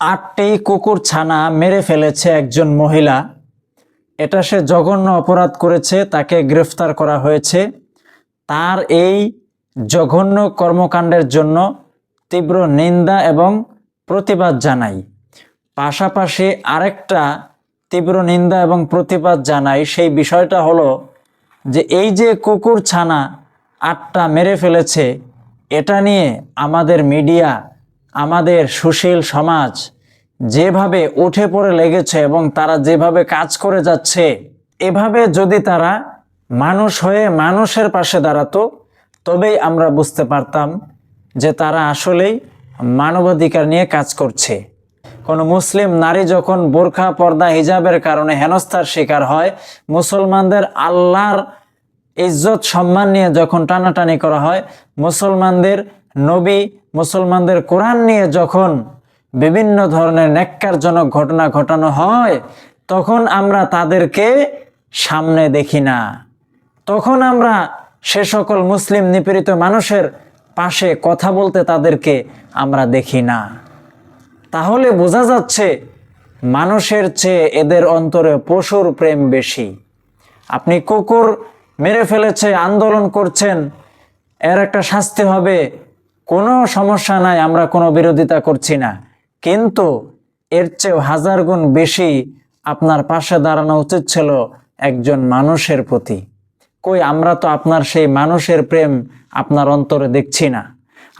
আটটি কুকুর ছানা মেরে ফেলেছে একজন মহিলা। এটা সে জঘন্য অপরাধ করেছে, তাকে গ্রেফতার করা হয়েছে। তার এই জঘন্য কর্মকাণ্ডের জন্য তীব্র নিন্দা এবং প্রতিবাদ জানাই। পাশাপাশি আরেকটা তীব্র নিন্দা এবং প্রতিবাদ জানাই, সেই বিষয়টা হলো যে এই যে কুকুর ছানা আটটা মেরে ফেলেছে, এটা নিয়ে আমাদের মিডিয়া আমাদের সুশীল সমাজ যেভাবে উঠে পড়ে লেগেছে এবং তারা যেভাবে কাজ করে যাচ্ছে, এভাবে যদি তারা মানুষ হয়ে মানুষের পাশে দাঁড়াতো, তবেই আমরা বুঝতে পারতাম যে তারা আসলেই মানবাধিকার নিয়ে কাজ করছে। কোনো মুসলিম নারী যখন বোরখা, পর্দা, হিজাবের কারণে হেনস্থার শিকার হয়, মুসলমানদের আল্লাহর ইজ্জত, সম্মান নিয়ে যখন টানাটানি করা হয়, মুসলমানদের নবী মুসলমানদের কোরআন নিয়ে যখন বিভিন্ন ধরনের ন্যাক্কারজনক ঘটনা ঘটানো হয়, তখন আমরা তাদেরকে সামনে দেখি না। তখন আমরা সে সকল মুসলিম নিপীড়িত মানুষের পাশে কথা বলতে তাদেরকে আমরা দেখি না। তাহলে বোঝা যাচ্ছে মানুষের চেয়ে এদের অন্তরে পশুর প্রেম বেশি। আপনি কুকুর মেরে ফেলেছে, আন্দোলন করছেন, এর একটা শাস্তি হবে কোনো সমস্যা নাই, আমরা কোনো বিরোধিতা করছি না। কিন্তু এর চেয়েও হাজার গুণ বেশি আপনার পাশে দাঁড়ানো উচিত ছিল একজন মানুষের প্রতি। কই, আমরা তো আপনার সেই মানুষের প্রেম আপনার অন্তরে দেখছি না,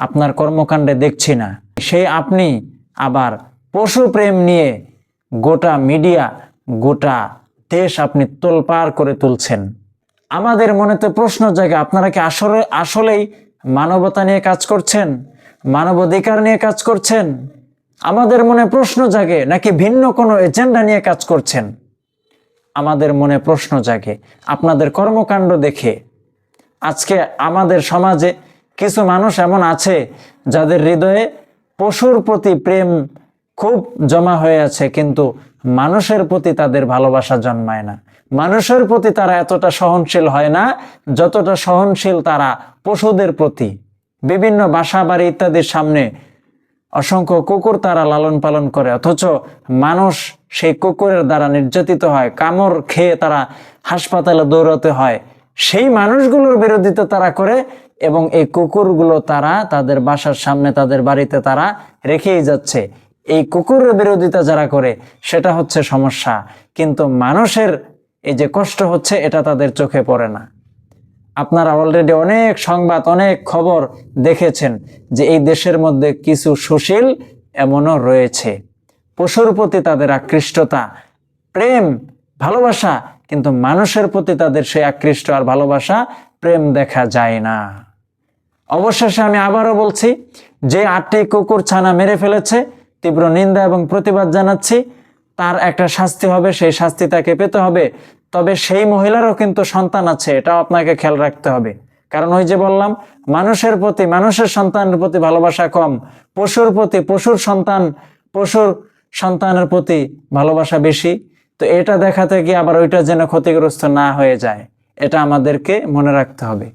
আপনার কর্মকাণ্ডে দেখছি না। সেই আপনি আবার পশু প্রেম নিয়ে গোটা মিডিয়া, গোটা দেশ আপনি তোলপাড় করে তুলছেন। আমাদের মনে তো প্রশ্ন জায়গা আপনারা কি আসলে আসলেই মানবতা নিয়ে কাজ করছেন? মানবাধিকার নিয়ে কাজ করছেন? আমাদের মনে প্রশ্ন জাগে, নাকি ভিন্ন কোনো এজেন্ডা নিয়ে কাজ করছেন? আমাদের মনে প্রশ্ন জাগে, আপনাদের কর্মকাণ্ড দেখে। আজকে আমাদের সমাজে কিছু মানুষ এমন আছে, যাদের হৃদয়ে পশুর প্রতি প্রেম খুব জমা হয়ে আছে, কিন্তু মানুষের প্রতি তাদের ভালোবাসা জন্মায় না। মানুষের প্রতি তারা এতটা সহনশীল হয় না, যতটা সহনশীল তারা পশুদের প্রতি, বিভিন্ন বাসা বাড়ি ইত্যাদির সামনে অসংখ্য কুকুর তারা লালন পালন করে, অথচ মানুষ সেই কুকুরের দ্বারা নির্যাতিত হয়, কামড় খেয়ে তারা হাসপাতালে দৌড়াতে হয়। সেই মানুষগুলোর বিরোধিতা তারা করে এবং এই কুকুরগুলো তারা তাদের বাসার সামনে তাদের বাড়িতে তারা রেখেই যাচ্ছে। এই কুকুরের বিরোধিতা যারা করে, সেটা হচ্ছে সমস্যা। কিন্তু মানুষের এই যে কষ্ট হচ্ছে, এটা তাদের চোখে পড়ে না। আপনারা অলরেডি অনেক সংবাদ, অনেক খবর দেখেছেন যে এই দেশের মধ্যে কিছু সুশীল এমনও রয়েছে। পশুর প্রতি তাদের আকৃষ্টতা, প্রেম, ভালোবাসা, কিন্তু মানুষের প্রতি তাদের সেই আকৃষ্ট আর ভালোবাসা, প্রেম দেখা যায় না। অবশেষে আমি আবারও বলছি, যে আটটি কুকুর ছানা মেরে ফেলেছে, তীব্র নিন্দা এবং প্রতিবাদ জানাচ্ছি, তার একটা শাস্তি হবে, সেই শাস্তি তাকে পেতে হবে। তবে সেই মহিলারও কিন্তু সন্তান আছে, এটাও আপনাকে খেয়াল রাখতে হবে। কারণ ওই যে বললাম, মানুষের প্রতি, মানুষের সন্তানের প্রতি ভালোবাসা কম, পশুর প্রতি, পশুর সন্তান, পশুর সন্তানের প্রতি ভালোবাসা বেশি। তো এটা দেখাতে গিয়ে আবার ওইটা যেন ক্ষতিগ্রস্ত না হয়ে যায়, এটা আমাদেরকে মনে রাখতে হবে।